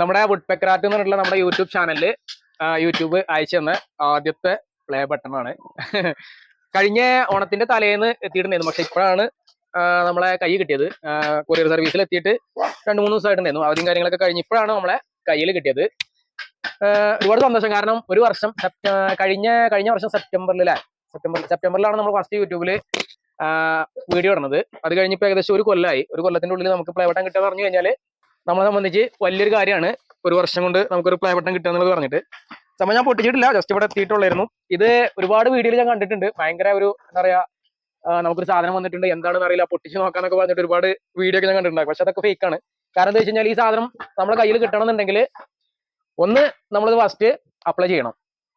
നമ്മുടെ വുഡ്പെക്കറാറ്റ് എന്ന് പറഞ്ഞിട്ടുള്ള നമ്മുടെ യൂട്യൂബ് ചാനലിൽ യൂട്യൂബ് അയച്ചു തന്ന ആദ്യത്തെ പ്ലേ ബട്ടൺ ആണ്. കഴിഞ്ഞ ഓണത്തിന്റെ തലേന്ന് എത്തിയിട്ടുണ്ടായിരുന്നു. പക്ഷെ ഇപ്പോഴാണ് നമ്മളെ കൈ കിട്ടിയത്. കൊറിയർ സർവീസിൽ എത്തിയിട്ട് രണ്ട് മൂന്ന് ദിവസമായിട്ടുണ്ടായിരുന്നു. അവധിയും കാര്യങ്ങളൊക്കെ കഴിഞ്ഞ് ഇപ്പോഴാണ് നമ്മളെ കയ്യിൽ കിട്ടിയത്. ഒരുപാട് സന്തോഷം. കാരണം ഒരു വർഷം കഴിഞ്ഞ കഴിഞ്ഞ വർഷം സെപ്റ്റംബറിലെ സെപ്റ്റംബർ സെപ്റ്റംബറിലാണ് നമ്മൾ ഫസ്റ്റ് യൂട്യൂബിൽ വീഡിയോ ഇടുന്നത്. അത് കഴിഞ്ഞപ്പോൾ ഏകദേശം ഒരു കൊല്ലമായി ഒരു കൊല്ലത്തിന്റെ ഉള്ളിൽ നമുക്ക് പ്ലേ ബട്ടൺ കിട്ടുക പറഞ്ഞു കഴിഞ്ഞാൽ നമ്മളെ സംബന്ധിച്ച് വലിയൊരു കാര്യമാണ്. ഒരു വർഷം കൊണ്ട് നമുക്കൊരു പ്ലേ ബട്ടൺ കിട്ടുക എന്നുള്ളത് പറഞ്ഞിട്ട്. സംഭവം ഞാൻ പൊട്ടിച്ചിട്ടില്ല. ജസ്റ്റ് ഇവിടെ എത്തിയിട്ടുള്ളായിരുന്നു. ഇത് ഒരുപാട് വീഡിയോയിൽ ഞാൻ കണ്ടിട്ടുണ്ട്. ഭയങ്കര ഒരു എന്താ പറയാ നമുക്കൊരു സാധനം വന്നിട്ടുണ്ട്. എന്താണെന്ന് അറിയില്ല. പൊട്ടിച്ച് നോക്കാന്നൊക്കെ പറഞ്ഞിട്ട് ഒരുപാട് വീഡിയോ ഒക്കെ ഞാൻ കണ്ടിട്ടുണ്ട് പക്ഷെ അതൊക്കെ ഫേക്ക് ആണ്. കാരണം എന്താ വെച്ച് ഈ സാധനം നമ്മുടെ കയ്യിൽ കിട്ടണമെന്നുണ്ടെങ്കിൽ ഒന്ന് നമ്മളിത് ഫസ്റ്റ് അപ്ലൈ ചെയ്യണം.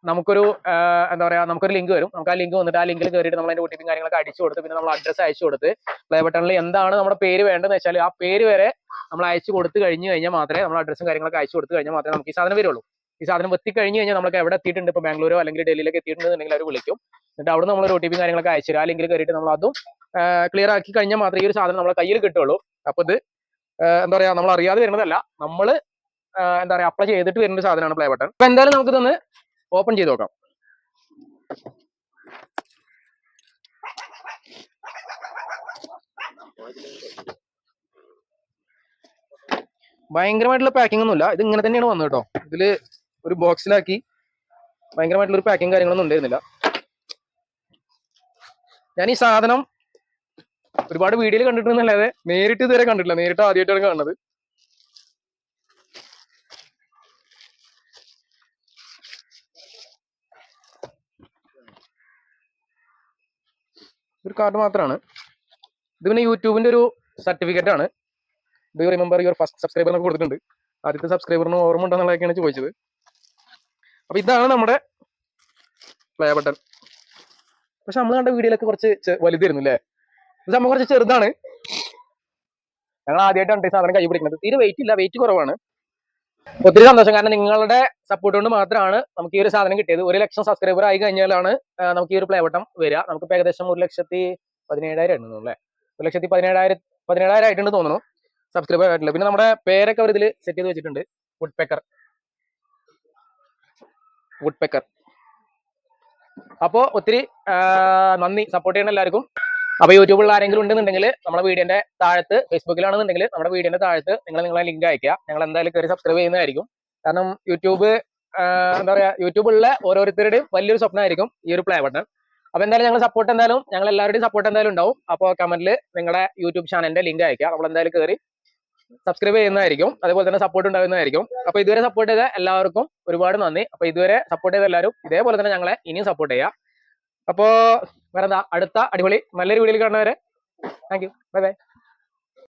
നമുക്കൊരു എന്താ പറയാ നമുക്കൊരു ലിങ്ക് വരും. നമുക്ക് ആ ലിങ്ക് വന്നിട്ട് ആ ലിങ്കിൽ കയറിയിട്ട് നമ്മൾ അതിന്റെ ഒ കാര്യങ്ങളൊക്കെ അടിച്ചു കൊടുത്ത് പിന്നെ നമ്മൾ അഡ്രസ്സ് അയച്ചു കൊടുത്ത് പ്ലേ ബട്ടണിൽ എന്താണ് നമ്മുടെ പേര് വേണ്ടതെന്ന് വെച്ചാൽ ആ പേര് വരെ നമ്മൾ അയച്ചു കൊടുത്തു കഴിഞ്ഞു കഴിഞ്ഞാൽ മാത്രമേ നമ്മൾ അഡ്രസ്സും കാര്യങ്ങളൊക്കെ അയച്ചു കൊടുത്തു കഴിഞ്ഞാൽ മാത്രമേ നമുക്ക് ഈ സാധനം വരുള്ളൂ. ഈ സാധനം എത്തി കഴിഞ്ഞു കഴിഞ്ഞാൽ നമുക്ക് എവിടെ എത്തിയിട്ടുണ്ട്? ഇപ്പോൾ ബാംഗ്ലൂരോ അല്ലെങ്കിൽ ഡൽഹിയിലേക്ക് എത്തിയിട്ടുണ്ടെന്നുണ്ടെങ്കിൽ അവർ വിളിക്കും. എന്നിട്ട് അവിടെ നമ്മൾ ഒ ടി പി കാര്യങ്ങളൊക്കെ അയച്ചു തരും. ആ ലിങ്കിൽ കയറിയിട്ട് നമ്മൾ അതും ക്ലിയർ ആക്കി കഴിഞ്ഞാൽ മാത്രമേ ഈ ഒരു സാധനം നമ്മൾ കയ്യിൽ കിട്ടുള്ളൂ അപ്പോൾ ഇത് എന്താ പറയാ നമ്മൾ അറിയാതെ വരുന്നതല്ല. നമ്മൾ എന്താ പറയാ അപ്ലൈ ചെയ്തിട്ട് വരുന്ന ഒരു സാധനമാണ് പ്ലേ ബട്ടൺ അപ്പൊ എന്തായാലും നമുക്ക് ഇതൊന്ന് ഓപ്പൺ ചെയ്ത് നോക്കാം. ഭയങ്കരമായിട്ടുള്ള പാക്കിംഗ് ഒന്നുമില്ല. ഇത് ഇങ്ങനെ തന്നെയാണ് വന്നത് കേട്ടോ ഇതിൽ ഒരു ബോക്സിലാക്കി ഭയങ്കരമായിട്ടുള്ള ഒരു പാക്കിംഗ് കാര്യങ്ങളൊന്നും ഉണ്ടായിരുന്നില്ല. ഞാൻ ഈ സാധനം ഒരുപാട് വീഡിയോയിൽ കണ്ടിട്ടുണ്ടെന്നല്ലാതെ നേരിട്ട് ഇതുവരെ കണ്ടിട്ടില്ല. നേരിട്ട് ആദ്യമായിട്ടാണ് കാണുന്നത്. ഒരു കാർഡ് മാത്രമാണ് ഇത് പിന്നെ യൂട്യൂബിന്റെ ഒരു സർട്ടിഫിക്കറ്റ് ആണ്. Do you remember your first subscriber എന്നൊക്കെ കൊടുത്തിട്ടുണ്ട്. ആദ്യത്തെ സബ്സ്ക്രൈബറിന് ഓർമ്മ ഉണ്ടെന്നുള്ളതൊക്കെയാണ് ചോദിച്ചത്. അപ്പൊ ഇതാണ് നമ്മുടെ പ്ലേ ബട്ടൺ പക്ഷെ നമ്മൾ കണ്ട വീഡിയോയിലൊക്കെ കുറച്ച് വലുതായിരുന്നു അല്ലേ പക്ഷെ നമ്മൾ കുറച്ച് ചെറുതാണ്. ഞങ്ങൾ ആദ്യമായിട്ടാണ് സാധനം കൈ പിടിക്കുന്നത്. തീരെ വെയിറ്റ് ഇല്ല വെയിറ്റ് കുറവാണ്. ഒത്തിരി സന്തോഷം. കാരണം നിങ്ങളുടെ സപ്പോർട്ട് കൊണ്ട് മാത്രമാണ് നമുക്ക് ഈ ഒരു സാധനം കിട്ടിയത്. ഒരു ലക്ഷം സബ്സ്ക്രൈബർ ആയി കഴിഞ്ഞാലാണ് നമുക്ക് ഈ ഒരു പ്ലേ ബട്ടൺ വരിക. നമുക്ക് ഏകദേശം ഒരു ലക്ഷത്തി പതിനേഴായിരം ആയിരുന്നു അല്ലേ ഒരു ലക്ഷത്തി പതിനേഴായിരം പതിനേഴായിരം ആയിട്ടുണ്ട് തോന്നുന്നു. സബ്സ്ക്രൈബർ ആയിട്ടില്ല. പിന്നെ നമ്മുടെ പേരൊക്കെ അവർ ഇതിൽ സെറ്റ് ചെയ്ത് വെച്ചിട്ടുണ്ട്. വുഡ് പെക്കർ വുഡ് പെക്കർ അപ്പോ ഒത്തിരി നന്ദി. സപ്പോർട്ട് ചെയ്യണം എല്ലാവർക്കും. അപ്പൊ യൂട്യൂബിൽ ആരെങ്കിലും ഉണ്ടെന്നുണ്ടെങ്കിൽ നമ്മുടെ വീഡിയോന്റെ താഴത്ത് ഫേസ്ബുക്കിലാണെന്നുണ്ടെങ്കിൽ നമ്മുടെ വീഡിയോന്റെ താഴത്ത് നിങ്ങൾ നിങ്ങളെ ലിങ്ക് അയക്കുക ഞങ്ങൾ എന്തായാലും കയറി സബ്സ്ക്രൈബ് ചെയ്യുന്നതായിരിക്കും. കാരണം യൂട്യൂബ് എന്താ പറയാ യൂട്യൂബിലുള്ള ഓരോരുത്തരുടെയും വലിയൊരു സ്വപ്നമായിരിക്കും ഈ ഒരു പ്ലേ ബട്ടൺ അപ്പൊ എന്തായാലും ഞങ്ങൾ സപ്പോർട്ട് എന്തായാലും ഞങ്ങൾ എല്ലാവരുടെയും സപ്പോർട്ട് എന്തായാലും ഉണ്ടാവും. അപ്പോൾ കമന്റിൽ നിങ്ങളുടെ യൂട്യൂബ് ചാനലിന്റെ ലിങ്ക് അയക്കുക നമ്മൾ എന്തായാലും കയറി സബ്സ്ക്രൈബ് ചെയ്യുന്നതായിരിക്കും. അതുപോലെ തന്നെ സപ്പോർട്ട് ഉണ്ടാകുന്നതായിരിക്കും. അപ്പൊ ഇതുവരെ സപ്പോർട്ട് ചെയ്ത എല്ലാവർക്കും ഒരുപാട് നന്ദി. അപ്പൊ ഇതുവരെ സപ്പോർട്ട് ചെയ്ത എല്ലാവരും ഇതേപോലെ തന്നെ ഞങ്ങളെ ഇനിയും സപ്പോർട്ട് ചെയ്യുക അപ്പോ വേറെന്താ? അടുത്ത അടിപൊളി നല്ലൊരു വീഡിയോയിൽ കാണുന്നവരെ. Thank you bye bye